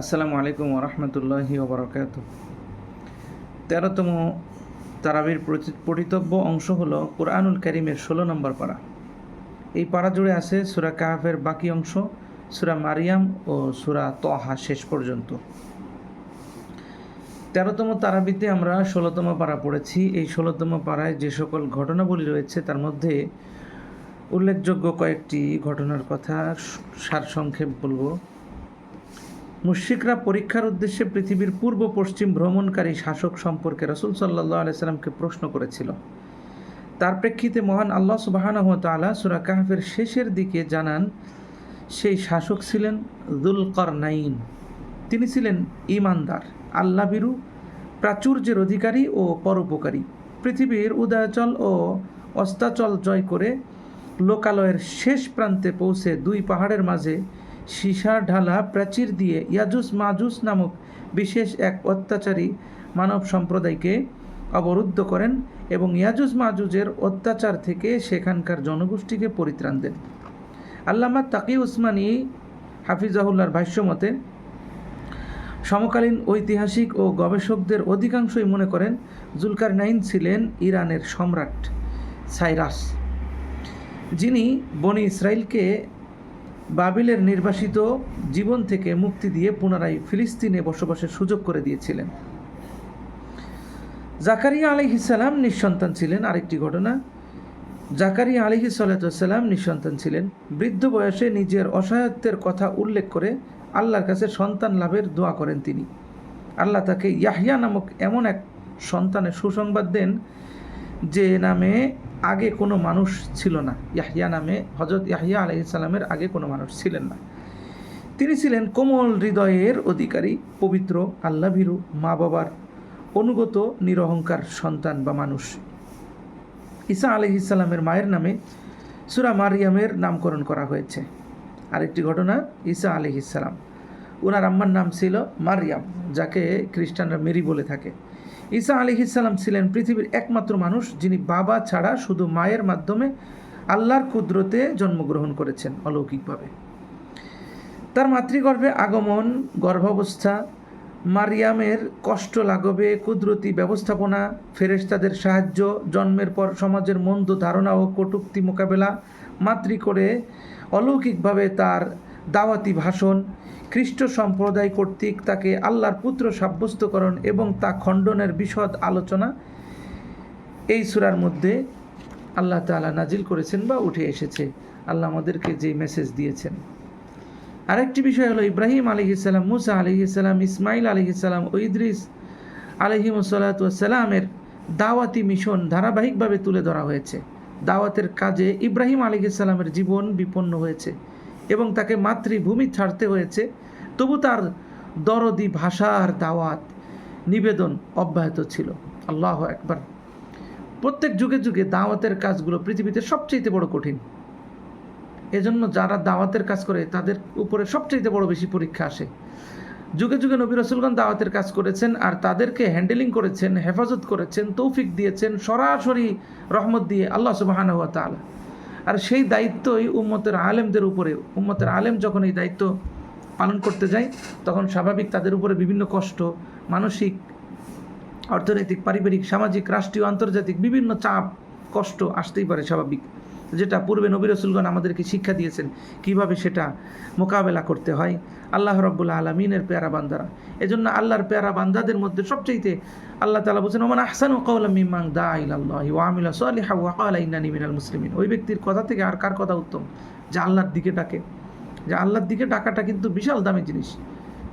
আসসালামু আলাইকুম ওরহমতুল্লাহি ওবরাকাত তেরোতম তারাবির পঠিতব্য অংশ হলো কোরআনুল করিমের ষোলো নম্বর পাড়া এই পাড়া জুড়ে আছে সুরা কাহাফের বাকি অংশ, সুরা মারিয়াম ও সুরা তহা শেষ পর্যন্ত। তেরোতম তারাবিতে আমরা ষোলোতম পারা পড়েছি। এই ষোলোতম পাড়ায় যে সকল ঘটনাবলী রয়েছে তার মধ্যে উল্লেখযোগ্য কয়েকটি ঘটনার কথা সারসংক্ষেপ বলব। মুশ্রিকরা পরীক্ষার উদ্দেশ্যে পৃথিবীর পূর্ব পশ্চিম ভ্রমণকারী শাসক সম্পর্কে রসুল সাল্লাহ আলাইসাল্লামকে প্রশ্ন করেছিল। তার প্রেক্ষিতে মহান আল্লাহ সুবাহানহ তালা সুরা কাহফের শেষের দিকে জানান, সেই শাসক ছিলেন দুলকর নাইন তিনি ছিলেন ইমানদার আল্লাবিরু প্রাচুর্যের অধিকারী ও পরোপকারী। পৃথিবীর উদয়াচল ও অস্তাচল জয় করে লোকালয়ের শেষ প্রান্তে পৌঁছে দুই পাহাড়ের মাঝে সীসা ঢালা প্রাচীর দিয়ে ইয়াজুস মাজুস নামক বিশেষ এক অত্যাচারী মানব সম্প্রদায়কে অবরুদ্ধ করেন এবং ইয়াজুজ মাজুজের অত্যাচার থেকে সেখানকার জনগোষ্ঠীকে পরিত্রাণ দেন। আল্লামা তাকি উসমানী হাফিজাহুল্লার ভাষ্য মতে সমকালীন ঐতিহাসিক ও গবেষকদের অধিকাংশই মনে করেন জুলকার নাইন ছিলেন ইরানের সম্রাট সাইরাস, যিনি বনি ইসরায়েলকে বাবিলের নির্বাসিত জীবন থেকে মুক্তি দিয়ে পুনরায় ফিলিস্তিনে বসবাসের সুযোগ করে দিয়েছিলেন। জাকারিয়া আলহিসাল্লাম নিঃসন্তান ছিলেন। আরেকটি ঘটনা, জাকারিয়া আলিহি সাল্লাম নিঃসন্তান ছিলেন। বৃদ্ধ বয়সে নিজের অসহায়ত্বের কথা উল্লেখ করে আল্লাহর কাছে সন্তান লাভের দোয়া করেন তিনি। আল্লাহ তাকে ইয়াহিয়া নামক এমন এক সন্তানের সুসংবাদ দেন, যে নামে আগে কোনো মানুষ ছিল না। ইয়াহিয়া নামে হজরত ইয়াহিয়া আলহিসাল্লামের আগে কোনো মানুষ ছিলেন না। তিনি ছিলেন কোমল হৃদয়ের অধিকারী, পবিত্র আল্লাহ ভীরু মা বাবার অনুগত, নিরহংকার সন্তান বা মানুষ। ঈসা আলহিসাল্লামের মায়ের নামে সুরা মারিয়ামের নামকরণ করা হয়েছে। আরেকটি ঘটনা, ঈসা আলহিসাল্লাম ওনার আম্মার নাম ছিল মারিয়াম, যাকে খ্রিস্টানরা মেরি বলে থাকে। ঈসা আলহিসাল্লাম ছিলেন পৃথিবীর একমাত্র মানুষ যিনি বাবা ছাড়া শুধু মায়ের মাধ্যমে আল্লাহর কুদরতে জন্মগ্রহণ করেছেন অলৌকিকভাবে। তার মাতৃগর্ভে আগমন, গর্ভাবস্থা, মারিয়ামের কষ্ট লাগবে কুদরতি ব্যবস্থাপনা, ফেরেশতাদের সাহায্য, জন্মের পর সমাজের মন্দ ধারণা ও কটুক্তি মোকাবেলা মাতৃ করে অলৌকিকভাবে তার দাওয়াতি ভাষণ, খ্রিস্ট সম্প্রদায় কর্তৃক তাকে আল্লাহর পুত্র সাব্যস্তকরণ এবং তা খণ্ডনের বিশদ আলোচনা এই সুরার মধ্যে আল্লাহ তাআলা নাজিল করেছেন বা উঠে এসেছে। আল্লাহ আমাদেরকে যে মেসেজ দিয়েছেন। আরেকটি বিষয় হলো ইব্রাহিম আলহিসাল্লাম মুসা আলহিসাল্লাম ইসমাইল আলহিসাল্লাম ও ইদ্রিস আলহিমসাল্লাতামের দাওয়াতি মিশন ধারাবাহিকভাবে তুলে ধরা হয়েছে। দাওয়াতের কাজে ইব্রাহিম আলহিসাল্লামের জীবন বিপন্ন হয়েছে। এবং তাকে মাতৃভূমি ছাড়তে হয়েছে। তবু তার দরদি ভাষার দাওয়াত নিবেদন অব্যাহত ছিল। আল্লাহ একবার প্রত্যেক যুগে যুগে দাওয়াতের কাজগুলো পৃথিবীতে সবচেয়ে বড় কঠিন। এজন্য যারা দাওয়াতের কাজ করে, তাদের উপরে সবচেয়ে বড় বেশি পরীক্ষা আসে। যুগে যুগে নবী রসুলগণ দাওয়াতের কাজ করেছেন আর তাদেরকে হ্যান্ডেলিং করেছেন, হেফাজত করেছেন, তৌফিক দিয়েছেন, সরাসরি রহমত দিয়ে আল্লাহ সুবাহান হুয়া তালা আর সেই দায়িত্বই উম্মতের আলেমদের উপরে। উম্মতের আলেম যখন এই দায়িত্ব পালন করতে যায়, তখন স্বাভাবিক তাদের উপরে বিভিন্ন কষ্ট, মানসিক, অর্থনৈতিক, পারিবারিক, সামাজিক, রাষ্ট্রীয়, আন্তর্জাতিক বিভিন্ন চাপ, কষ্ট আসতেই পারে স্বাভাবিক। যেটা পূর্বে নবী রসুলগণ আমাদেরকে শিক্ষা দিয়েছেন, কীভাবে সেটা মোকাবেলা করতে হয়। আল্লাহ রব্বুল্লা আলমিনের পেয়ারা বান্দারা। এজন্য আল্লাহর পেয়ারা বান্দাদের মধ্যে সবচেয়ে আল্লাহ তালা বলছেন, ওমান আহসান ও কৌলা মিমাং দা ইল্লাহি ওয়ামিলা সালিহা ওয়াকালা ইন্নানি মিনাল মুসলিমিন। ওই ব্যক্তির কথা থেকে আর কার কথা উত্তম? যে আল্লাহর দিকে ডাকে। যে আল্লাহর দিকে ডাকাটা কিন্তু বিশাল দামি জিনিস।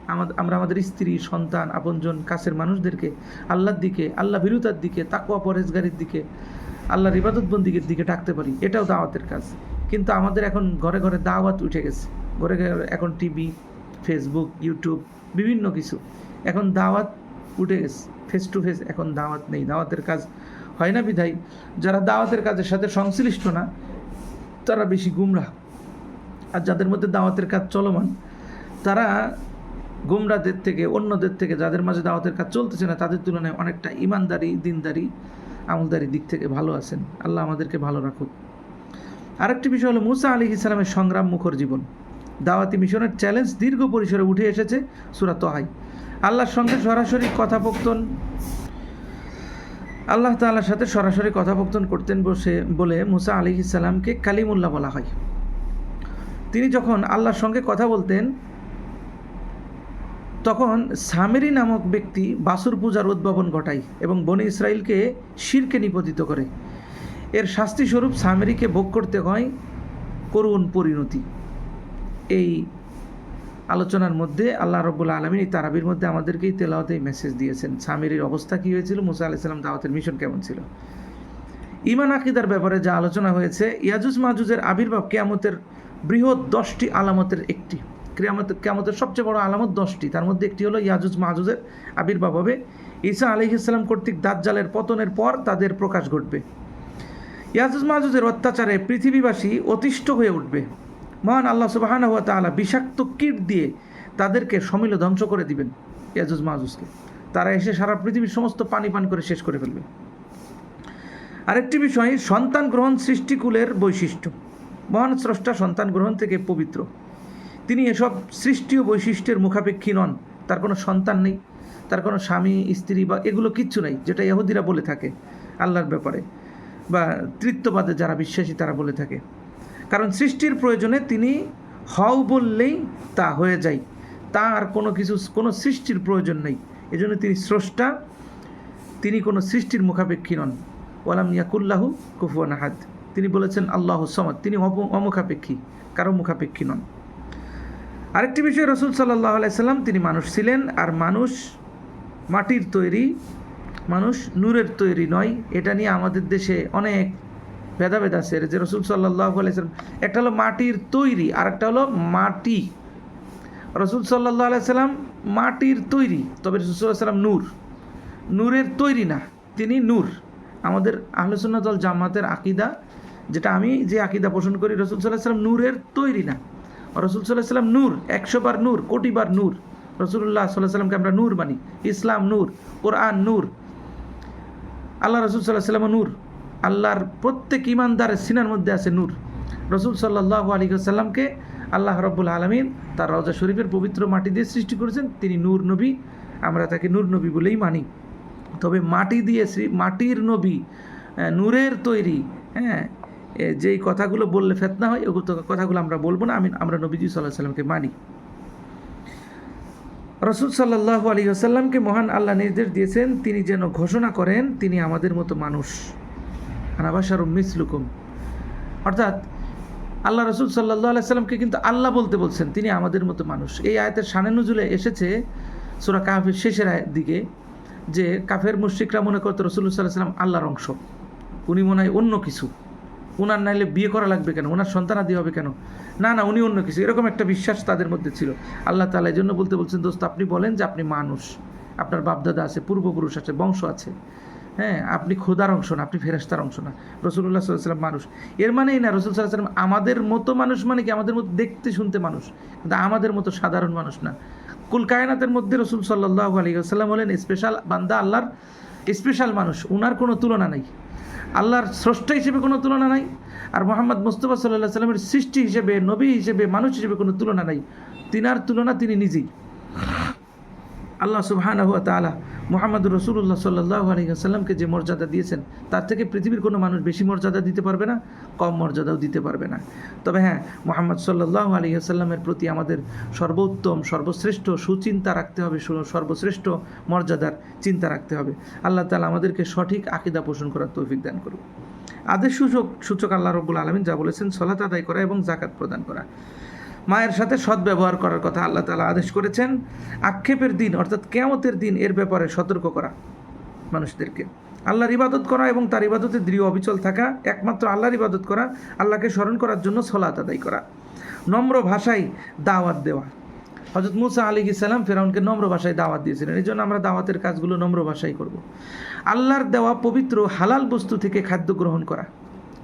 আমাদের আমরা আমাদের স্ত্রী, সন্তান, আপনজন, কাছের মানুষদেরকে আল্লাহর দিকে, আল্লাহ বিরুতার দিকে তাকুয়া পরেজগারির দিকে আল্লাহর ইবাদত ইবাদতবন্দিকের দিকে ডাকতে পারি, এটাও দাওয়াতের কাজ। কিন্তু আমাদের এখন ঘরে ঘরে দাওয়াত উঠে গেছে। ঘরে ঘরে এখন টিভি, ফেসবুক, ইউটিউব, বিভিন্ন কিছু। এখন দাওয়াত উঠে গেছে। ফেস টু ফেস এখন দাওয়াত নেই। দাওয়াতের কাজ হয় না বিধাই যারা দাওয়াতের কাজের সাথে সংশ্লিষ্ট না, তারা বেশি গুমরা আর যাদের মধ্যে দাওয়াতের কাজ চলমান, তারা গুমরাদের থেকে, অন্যদের থেকে, যাদের মাঝে দাওয়াতের কাজ চলতেছে না, তাদের তুলনায় অনেকটা ইমানদারি, দিনদারি আমলদারি দিক থেকে ভালো আছেন। আল্লাহ আমাদেরকে ভালো রাখুক। আরেকটি বিষয় হলো মুসা আলী ইসলামের সংগ্রাম মুখর জীবন। দাওয়াতি মিশনের চ্যালেঞ্জ দীর্ঘ পরিসরে উঠে এসেছে সুরা তোহাই। আল্লাহর সঙ্গে সরাসরি কথাপোক্তন আল্লাহ তাআলার সাথে সরাসরি কথাপোক্তন করতেন বসে, বলে মুসা আলী ইসালামকে কালিমুল্লাহ বলা হয়। তিনি যখন আল্লাহর সঙ্গে কথা বলতেন তখন সামেরি নামক ব্যক্তি বাসুর পূজার উদ্ভাবন ঘটায় এবং বনে ইসরায়েলকে শিরকে নিপতিত করে। এর শাস্তি স্বরূপ সামেরিকে ভোগ করতে হয় করুণ পরিণতি। এই আলোচনার মধ্যে আল্লাহ রব্বুল আলমিন এই তারাবির মধ্যে আমাদেরকেই তেলাওয়াতে মেসেজ দিয়েছেন। সামেরির অবস্থা কী হয়েছিল? মুসা আলাইসাল্লাম দাওয়াতের মিশন কেমন ছিল? ইমান আকিদার ব্যাপারে যা আলোচনা হয়েছে ইয়াজুজ মাহুজের আবির্ভাব কেয়ামতের বৃহৎ দশটি আলামতের একটি। কেয়ামত, কেয়ামতের সবচেয়ে বড় আলামত দশটি। তার মধ্যে একটি হলো ইয়াজুজ মাহুজের আবির্ভাব হবে। ঈসা ইসলাম কর্তৃক দাজ্জালের পতনের পর তাদের প্রকাশ ঘটবে। ইয়াজুজ মাহুজের অত্যাচারে পৃথিবীবাসী অতিষ্ঠ হয়ে উঠবে। মহান আল্লাহ সুবাহান হুয়া তাআলা বিষাক্ত কীট দিয়ে তাদেরকে সমিল ধ্বংস করে দিবেন ইয়াজুজ মাহুজকে তারা এসে সারা পৃথিবীর সমস্ত পানি পান করে শেষ করে ফেলবে। আরেকটি বিষয়, সন্তান গ্রহণ সৃষ্টিকুলের বৈশিষ্ট্য। মহান স্রষ্টা সন্তান গ্রহণ থেকে পবিত্র। তিনি এসব সৃষ্টিও বৈশিষ্ট্যের মুখাপেক্ষী নন। তার কোনো সন্তান নেই, তার কোনো স্বামী, স্ত্রী বা এগুলো কিচ্ছু নেই, যেটা ইহুদিরা বলে থাকে আল্লাহর ব্যাপারে বা তৃত্ববাদে যারা বিশ্বাসী তারা বলে থাকে। কারণ সৃষ্টির প্রয়োজনে তিনি হও বললেই তা হয়ে যায়। তা আর কোনো কিছু, কোনো সৃষ্টির প্রয়োজন নেই। এজন্য তিনি স্রষ্টা, তিনি কোনো সৃষ্টির মুখাপেক্ষী নন। ওয়ালাম ইয়াকুল্লাহু কুফুয়ান আহাদ। তিনি বলেছেন, আল্লাহ সমাদ। তিনি অমুখাপেক্ষী, কারও মুখাপেক্ষী নন। আরেকটি বিষয় রসুল সাল্লাহ আলাইসাল্লাম তিনি মানুষ ছিলেন আর মানুষ মাটির তৈরি, মানুষ নূরের তৈরি নয়। এটা নিয়ে আমাদের দেশে অনেক ভেদাভেদ আছে যে রসুল সাল্লাহ আলাইসাল্লাম একটা হলো মাটির তৈরি আর একটা হলো মাটি। রসুল সাল্লাহ আলাইসাল্লাম মাটির তৈরি, তবে রসুল সাল্লাহ সাল্লাম নূর। নূরের তৈরি না, তিনি নূর। আমাদের আহলসুন্না দল জামাতের আকিদা, যেটা আমি যে আকিদা পোষণ করি, রসুল সাল্লাহ সাল্লাম নূরের তৈরি না। রসুল সাল্লাহ সাল্লাম নূর, একশো বার নূর, কোটি বার নূর। রসুল্লাহ সাল্লাহ সাল্লামকে আমরা নূর মানি, ইসলাম নূর, কোরআন নূর। আল্লাহ রসুল সাল্লাহ সাল্লাম নূর। আল্লাহর প্রত্যেক ইমানদারের সিনার মধ্যে আছে নূর। রসুল সাল্লাহ আলী সাল্লামকে আল্লাহ রব্বুল আলমিন তার রজা শরীফের পবিত্র মাটি দিয়ে সৃষ্টি করেছেন। তিনি নূর নবী, আমরা তাকে নূর নবী বলেই মানি। তবে মাটি দিয়ে মাটির নবী নূরের তৈরি হ্যাঁ যেই কথাগুলো বললে ফেতনা হয়, ওগুলো কথাগুলো আমরা বলব না। আমি, আমরা নবীজি সাল্লাহ সাল্লামকে মানি। রসুল সাল্লাহ আলী আসাল্লামকে মহান আল্লাহ নির্দেশ দিয়েছেন, তিনি যেন ঘোষণা করেন, তিনি আমাদের মতো মানুষ। আনাবাসার মিসলুকুম। অর্থাৎ আল্লাহ রসুল সাল্লাহ আলাইসাল্লামকে কিন্তু আল্লাহ বলতে বলছেন, তিনি আমাদের মতো মানুষ। এই আয়তের সানে নজুলে এসেছে সুরা কাফের শেষের দিকে, যে কাফের মুশ্রিকরা মনে করতো রসুল্লাহ সাল্লাহ সাল্লাম আল্লাহর অংশ। উনি মনে হয় অন্য কিছু। উনার নাইলে বিয়ে করা লাগবে কেন? ওনার সন্তানাদি হবে কেন? না না, উনি অন্য কিছু। এরকম একটা বিশ্বাস তাদের মধ্যে ছিল। আল্লাহ তালা এই জন্য বলতে বলছেন, দোস্ত, আপনি বলেন যে আপনি মানুষ। আপনার বাপদাদা আছে, পূর্বপুরুষ আছে, বংশ আছে। হ্যাঁ আপনি খোদার অংশ না, আপনি ফেরেস্তার অংশ না। রসুল্লাহ সাল্লাম মানুষ। এর মানেই না রসুল সাল্লাম আমাদের মতো মানুষ মানে কি? আমাদের মতো দেখতে, শুনতে মানুষ। কিন্তু আমাদের মতো সাধারণ মানুষ না। কুল কায়নাতের মধ্যে রসুল সাল্লাহ আলী আসাল্লাম হলেন স্পেশাল বান্দা আল্লাহর স্পেশাল মানুষ, উনার কোনো তুলনা নাই। আল্লাহর স্রষ্টা হিসেবে কোনো তুলনা নাই, আর মোহাম্মদ মুস্তফা সাল্লাহ সাল্লামের সৃষ্টি হিসেবে, নবী হিসেবে, মানুষ হিসেবে কোনো তুলনা নাই। তিনার তুলনা তিনি নিজেই। আল্লাহ সুবহান মোহাম্মদ রসুল্লাহ সাল্লাহ আলী আসাল্লামকে যে মর্যাদা দিয়েছেন, তার থেকে পৃথিবীর কোনো মানুষ বেশি মর্যাদা দিতে পারবে না, কম মর্যাদাও দিতে পারবে না। তবে হ্যাঁ মোহাম্মদ সাল্লাহ আলী প্রতি আমাদের সর্বোত্তম, সর্বশ্রেষ্ঠ সুচিন্তা রাখতে হবে সর্বশ্রেষ্ঠ মর্যাদার চিন্তা রাখতে হবে। আল্লাহ তালা আমাদেরকে সঠিক আকিদা পোষণ করার তৌফিক দান করুন আদেশ সূচক সূচক আল্লাহ রব্বুল আলমিন যা বলেছেন, সলাত আদায় করা এবং জাকাত প্রদান করা। মায়ের সাথে সদ্ব্যবহার করার কথা আল্লাহ তালা আদেশ করেছেন। আক্ষেপের দিন, অর্থাৎ কেয়ামতের দিন এর ব্যাপারে সতর্ক করা মানুষদেরকে। আল্লাহর ইবাদত করা এবং তার ইবাদতে দৃঢ় অবিচল থাকা একমাত্র আল্লাহর ইবাদত করা, আল্লাহকে স্মরণ করার জন্য সলাত আদায় করা। নম্র ভাষায় দাওয়াত দেওয়া। হজরত মুসা আলী ইসালাম ফেরাউনকে নম্র ভাষায় দাওয়াত দিয়েছিলেন। এই জন্য আমরা দাওয়াতের কাজগুলো নম্র ভাষায় করব। আল্লাহর দেওয়া পবিত্র হালাল বস্তু থেকে খাদ্য গ্রহণ করা।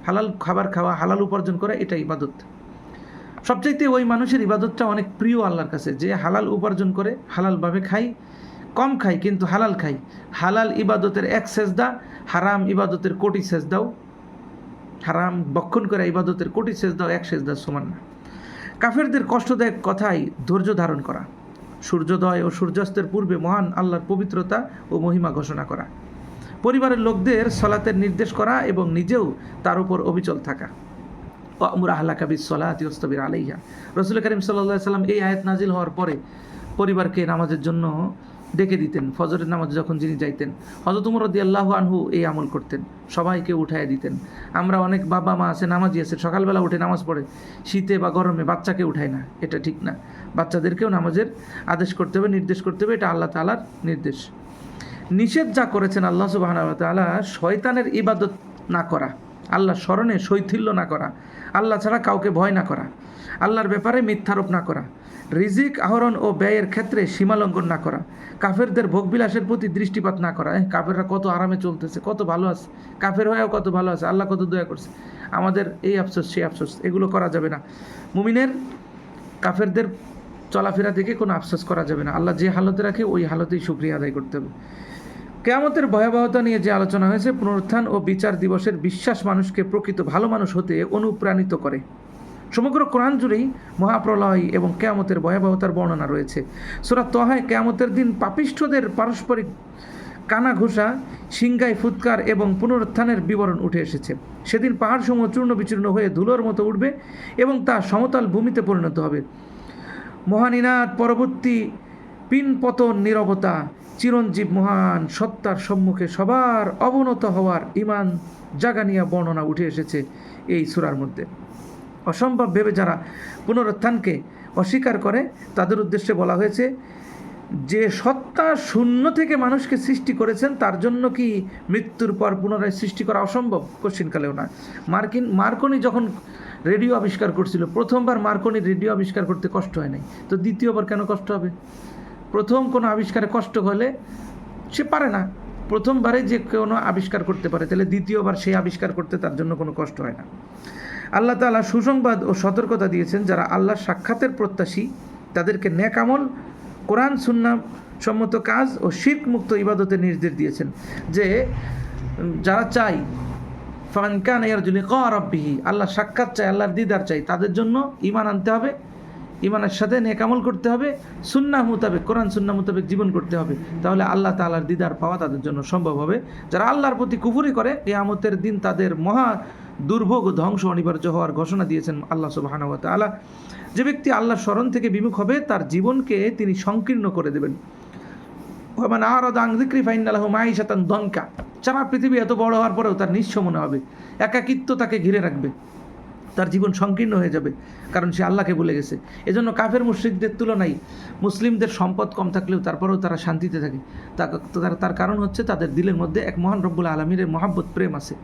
হালাল খাবার খাওয়া, হালাল উপার্জন করা, এটা ইবাদত। সবচাইতে ওই মানুষের ইবাদতটা অনেক প্রিয় আল্লাহর কাছে, যে হালাল উপার্জন করে হালালভাবে খাই, কম খাই কিন্তু হালাল খাই। হালাল ইবাদতের এক সেজদা, হারাম ইবাদতের কোটি সেজদাও, হারাম বক্ষণ করে ইবাদতের কোটি সেজদাও এক সেজদার সমান না। কাফেরদের কষ্টদায়ক কথাই ধৈর্য ধারণ করা, সূর্যোদয় ও সূর্যাস্তের পূর্বে মহান আল্লাহর পবিত্রতা ও মহিমা ঘোষণা করা। পরিবারের লোকদের সলাতের নির্দেশ করা এবং নিজেও তার উপর অবিচল থাকা। অমর আহলা কাবির সলাতি ওস্তবির আলাইহা। রসুল করিম সাল্লা সাল্লাম এই আয়াত নাজিল হওয়ার পরে পরিবারকে নামাজের জন্য ডেকে দিতেন। ফজরের নামাজ যখন যিনি যাইতেন হজরত উমর রদি আল্লাহ আনহু এই আমল করতেন। সবাইকে উঠায় দিতেন। আমরা অনেক বাবা মা আছে, নামাজি আছে, সকালবেলা উঠে নামাজ পড়ে। শীতে বা গরমে বাচ্চাকে উঠায় না, এটা ঠিক না। বাচ্চাদেরকেও নামাজের আদেশ করতে হবে, নির্দেশ করতে হবে, এটা আল্লাহ তালার নির্দেশ। নিষেধ যা করেছেন আল্লাহ সুবাহ তালা শয়তানের ইবাদত না করা আল্লাহ স্মরণে শৈথিল্য না করা আল্লাহ ছাড়া কাউকে ভয় না করা। আল্লাহর ব্যাপারে মিথ্যারোপ না করা। রিজিক আহরণ ও ব্যয়ের ক্ষেত্রে সীমালঙ্ঘন না করা। কাফেরদের ভোগবিলাসের প্রতি দৃষ্টিপাত না করা। এহ, কাফেররা কত আরামে চলতেছে কত ভালো আছে। কাফের হয়েও কত ভালো আছে। আল্লাহ কত দয়া করছে। আমাদের এই আফসোস সেই আফসোস এগুলো করা যাবে না। মুমিনের কাফেরদের চলাফেরা দেখে কোনো আফসোস করা যাবে না। আল্লাহ যে হালতে রাখে ওই হালতেই শুক্রিয়া আদায় করতে হবে। কেয়ামতের ভয়াবহতা নিয়ে যে আলোচনা হয়েছে, পুনরুত্থান ও বিচার দিবসের বিশ্বাস মানুষকে প্রকৃত ভালো মানুষ হতে অনুপ্রাণিত করে। সমগ্র কোরআন জুড়েই মহাপ্রলয় এবং কেয়ামতের ভয়াবহতার বর্ণনা রয়েছে। সুরা তহায় কেয়ামতের দিন পাপিষ্ঠদের পারস্পরিক কানা ঘোষা সিংগাই ফুৎকার এবং পুনরুত্থানের বিবরণ উঠে এসেছে। সেদিন পাহাড়সমূহ চূর্ণ বিচূর্ণ হয়ে ধুলোর মতো উঠবে এবং তা সমতল ভূমিতে পরিণত হবে। মহানিনাদ, পরবর্তী পিনপতন, নীরবতা চিরঞ্জীব মহান সত্তার সম্মুখে সবার অবনত হওয়ার ইমান জাগানিয়া বর্ণনা উঠে এসেছে এই সুরার মধ্যে। অসম্ভব ভেবে যারা পুনরুত্থানকে অস্বীকার করে, তাদের উদ্দেশ্যে বলা হয়েছে, যে সত্তা শূন্য থেকে মানুষকে সৃষ্টি করেছেন, তার জন্য কি মৃত্যুর পর পুনরায় সৃষ্টি করা অসম্ভব? কশ্চিনকালেও না মার্কিন, মার্কনি যখন রেডিও আবিষ্কার করছিল, প্রথমবার মার্কনি রেডিও আবিষ্কার করতে কষ্ট হয় নাই। তো দ্বিতীয়বার কেন কষ্ট হবে? প্রথম কোনো আবিষ্কারে কষ্ট হলে সে পারে না। প্রথমবারে যে কোনো আবিষ্কার করতে পারে, তাহলে দ্বিতীয়বার সেই আবিষ্কার করতে তার জন্য কোনো কষ্ট হয় না। আল্লাহ তালা সুসংবাদ ও সতর্কতা দিয়েছেন, যারা আল্লাহ সাক্ষাতের প্রত্যাশী, তাদেরকে ন্যাকামল কোরআন সুন্না সম্মত কাজ ও শির্ক মুক্ত ইবাদতের নির্দেশ দিয়েছেন যে যারা চাই ফানকান ইয়ারজুলি রব্বিহি আল্লাহ সাক্ষাৎ চাই আল্লাহর দিদার চাই তাদের জন্য ইমান আনতে হবে। ইমানের সাথে নেকামল করতে হবে সুন্না মোতাবেক, কোরআন সুন্না মোতাবেক জীবন করতে হবে। তাহলে আল্লাহ তাআলার দিদার পাওয়া তাদের জন্য সম্ভব হবে। যারা আল্লাহর প্রতি কুফুরি করে, কেয়ামতের দিন তাদের মহা দুর্ভোগ ধ্বংস অনিবার্য হওয়ার ঘোষণা দিয়েছেন আল্লাহ সুবাহানুয়া তাআলা। যে ব্যক্তি আল্লাহর স্মরণ থেকে বিমুখ হবে, তার জীবনকে তিনি সংকীর্ণ করে দেবেন। মানে আর আংদিক্রি ফাইন আল্লাহ মাই সাতান দঙ্কা সারা পৃথিবী এত বড় হওয়ার পরেও তার নিঃস্ব মনে হবে। একাকিত্ব তাকে ঘিরে রাখবে। তার জীবন সংকীর্ণ হয়ে যাবে, কারণ সে আল্লাহকে ভুলে গেছে। এজন্য কাফের মুশ্রিকদের তুলনায় মুসলিমদের সম্পদ কম থাকলেও তারপরেও তারা শান্তিতে থাকে। তার তার কারণ হচ্ছে তাদের দিলের মধ্যে এক মহান রব্বুল আলমীর মহাব্বত, প্রেম আছে।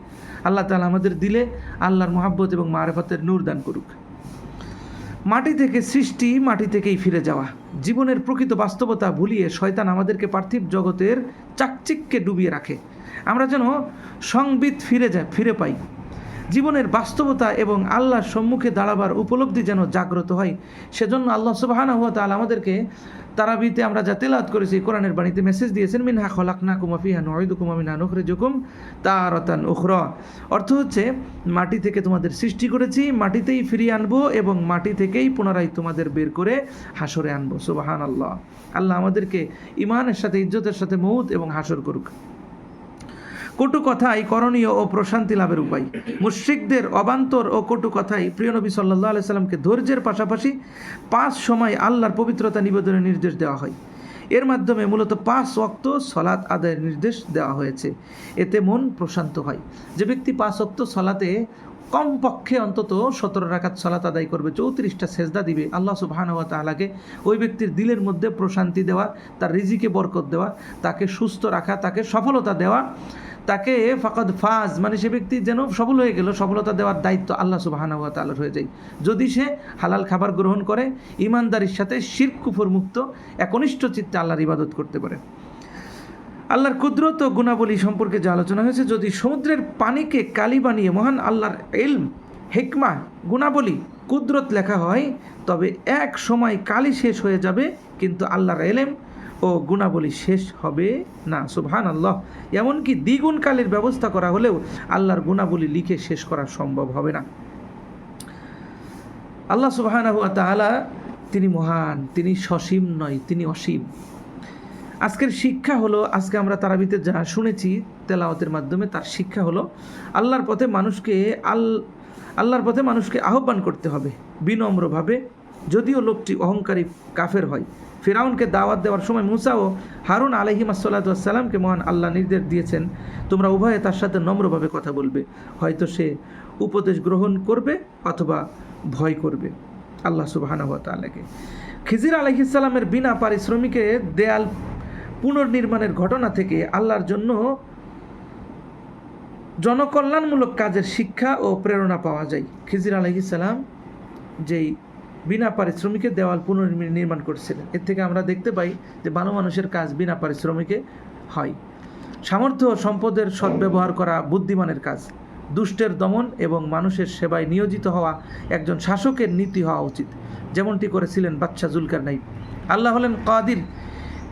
আল্লাহ তালা আমাদের দিলে আল্লাহর মহাব্বত এবং মারেফতের নূর দান করুক। মাটি থেকে সৃষ্টি, মাটি থেকেই ফিরে যাওয়া। জীবনের প্রকৃত বাস্তবতা ভুলিয়ে শয়তান আমাদেরকে পার্থিব জগতের চাকচিককে ডুবিয়ে রাখে। আমরা যেন সংবিত ফিরে যায় ফিরে পাই। জীবনের বাস্তবতা এবং আল্লাহর সম্মুখে দাঁড়াবার উপলব্ধি যেন জাগ্রত হয়। সেজন্য আল্লাহ সুবাহানা হুয়া তাআলা আমাদেরকে তারাবিতে আমরা যা তেলাওয়াত করেছি, কোরআনের বাণীতে মেসেজ দিয়েছেন, মিনহা খলাকনা কুমাফিহা নয়দুকুম আমিনা নখরে জুকুম তারতান উখরা। অর্থ হচ্ছে, মাটি থেকে তোমাদের সৃষ্টি করেছি, মাটিতেই ফিরিয়ে আনব এবং মাটি থেকেই পুনরায় তোমাদের বের করে হাসরে আনব। সুবাহান আল্লাহ আল্লাহ আমাদেরকে ইমানের সাথে, ইজ্জতের সাথে মৌত এবং হাসর করুক। কটু কথাই করণীয় ও প্রশান্তি লাভের উপায়। মুশ্রিকদের অবান্তর ও কটু কথাই প্রিয় নবী সাল্লাহ আলাইসাল্লামকে ধৈর্যের পাশাপাশি পাঁচ সময় আল্লাহর পবিত্রতা নিবেদনের নির্দেশ দেওয়া হয়। এর মাধ্যমে মূলত পাঁচ ওয়াক্ত সলাৎ আদায়ের নির্দেশ দেওয়া হয়েছে। এতে মন প্রশান্ত হয়। যে ব্যক্তি পাঁচ ওয়াক্ত সলাতে কমপক্ষে অন্তত সতেরো রাকাত সলাত আদায় করবে, চৌত্রিশটা সেজদা দিবে, আল্লাহ সুবাহানুয়া তালাকে ওই ব্যক্তির দিলের মধ্যে প্রশান্তি দেওয়া, তার রিজিকে বরকত দেওয়া, তাকে সুস্থ রাখা, তাকে সফলতা দেওয়া তাকে ফাকাদ ফাজ মানে সে ব্যক্তি যেন সফল হয়ে গেল সফলতা দেওয়ার দায়িত্ব আল্লাহ সুবাহানুয়া তালার হয়ে যায়। যদি সে হালাল খাবার গ্রহণ করে ইমানদারির সাথে শির কুফর মুক্ত, একনিষ্ঠ চিত্তে আল্লাহর ইবাদত করতে পারে। আল্লাহর কুদরত ও গুণাবলী সম্পর্কে যে আলোচনা হয়েছে, যদি সমুদ্রের পানিকে কালি বানিয়ে মহান আল্লাহর এলম হেকমা, গুণাবলী, কুদরত লেখা হয়, তবে এক সময় কালি শেষ হয়ে যাবে, কিন্তু আল্লাহর এলেম ও গুণাবলী শেষ হবে না। সুবহান আল্লাহ এমনকি দ্বিগুণ কালের ব্যবস্থা করা হলেও আল্লাহর গুণাবলী লিখে শেষ করা সম্ভব হবে না। আল্লাহ সুবাহানাহু তাআলা তিনি মহান, তিনি সসীম নয়, তিনি অসীম। আজকের শিক্ষা হলো, আজকে আমরা তারাবিতে যা শুনেছি তেলাওয়াতের মাধ্যমে, তার শিক্ষা হলো আল্লাহর পথে মানুষকে আল, আল্লাহর পথে মানুষকে আহ্বান করতে হবে বিনম্রভাবে। যদিও লোকটি অহংকারী, কাফের হয় ফেরাউনকে দাওয়াত দেওয়ার সময় মুসা ও হারুন আলহিম সাল্লাতামকে মহান আল্লাহ নির্দেশ দিয়েছেন, তোমরা উভয়ে তার সাথে নম্রভাবে কথা বলবে। হয়তো সে উপদেশ গ্রহণ করবে অথবা ভয় করবে। আল্লাহ সুবাহানহ তালাকে খিজির আলহিসাল্লামের বিনা পারিশ্রমিকে দেয়াল পুনর্নির্মাণের ঘটনা থেকে আল্লাহর জন্য জনকল্যাণমূলক কাজের শিক্ষা ও প্রেরণা পাওয়া যায়। খিজির আলহিসাল্লাম যেই বিনা পারিশ্রমিকে দেওয়াল পুনর্নির্মাণ করছিলেন। এর থেকে আমরা দেখতে পাই যে ভালো মানুষের কাজ বিনা পারিশ্রমিকে হয়। সামর্থ্য সম্পদের সদ্ব্যবহার করা বুদ্ধিমানের কাজ, দুষ্টের দমন এবং মানুষের সেবায় নিয়োজিত হওয়া একজন শাসকের নীতি হওয়া উচিত, যেমনটি করেছিলেন বাচ্চা জুলকার নাই আল্লাহ হলেন কাদির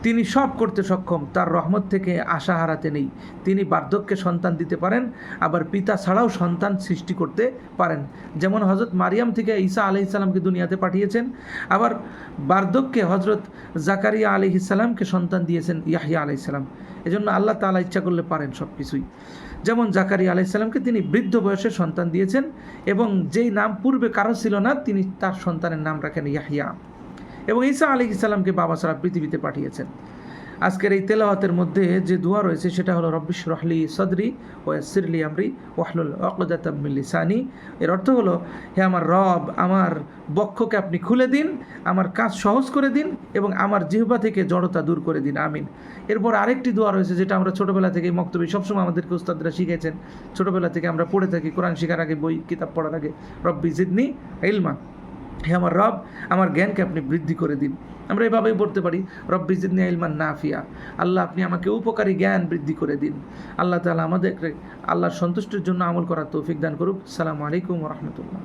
তিনি সব করতে সক্ষম, তার রহমত থেকে আশা হারাতে নেই। তিনি বার্ধক্যে সন্তান দিতে পারেন, আবার পিতা ছাড়াও সন্তান সৃষ্টি করতে পারেন। যেমন হজরত মারিয়াম থেকে ঈসা আলি ইসালামকে দুনিয়াতে পাঠিয়েছেন, আবার বার্ধক্যে হজরত জাকারিয়া আলি ইসালামকে সন্তান দিয়েছেন ইয়াহিয়া আলি ইসালাম এজন্য আল্লাহ তালা ইচ্ছা করলে পারেন সব কিছুই যেমন জাকারিয়া আলি ইসালামকে তিনি বৃদ্ধ বয়সে সন্তান দিয়েছেন এবং যেই নাম পূর্বে কারও ছিল না, তিনি তার সন্তানের নাম রাখেন ইয়াহিয়া এবং ঈসা আলী ইসলামকে বাবা সারা পৃথিবীতে পাঠিয়েছেন। আজকের এই তেলাওয়াতের মধ্যে যে দোয়া রয়েছে, সেটা হলো রব্বিশ রহলি সদরি ও সিরলি আমরি ওয়াহলুল অকদাতামিলিসানি এর অর্থ হলো, হে আমার রব, আমার বক্ষকে আপনি খুলে দিন, আমার কাজ সহজ করে দিন এবং আমার জিহ্বা থেকে জড়তা দূর করে দিন। আমিন। এরপর আরেকটি দোয়া রয়েছে, যেটা আমরা ছোটোবেলা থেকে মক্তব্য সবসময় আমাদেরকে উস্তাদরা শিখেছেন ছোটোবেলা থেকে আমরা পড়ে থাকি, কোরআন শেখার আগে, বই, কিতাব পড়ার আগে, রব্বি জিদনি ইলমা হে আমার রব, আমার জ্ঞানকে আপনি বৃদ্ধি করে দিন। আমরা এভাবেই বলতে পারি রব জিদনি ইলমান নাফিয়া। আল্লাহ, আপনি আমাকে উপকারী জ্ঞান বৃদ্ধি করে দিন। আল্লাহ তালা আমাদের আল্লাহর সন্তুষ্টির জন্য আমল করার তৌফিক দান করুক। সালামু আলাইকুম রহমতুল্লাহ।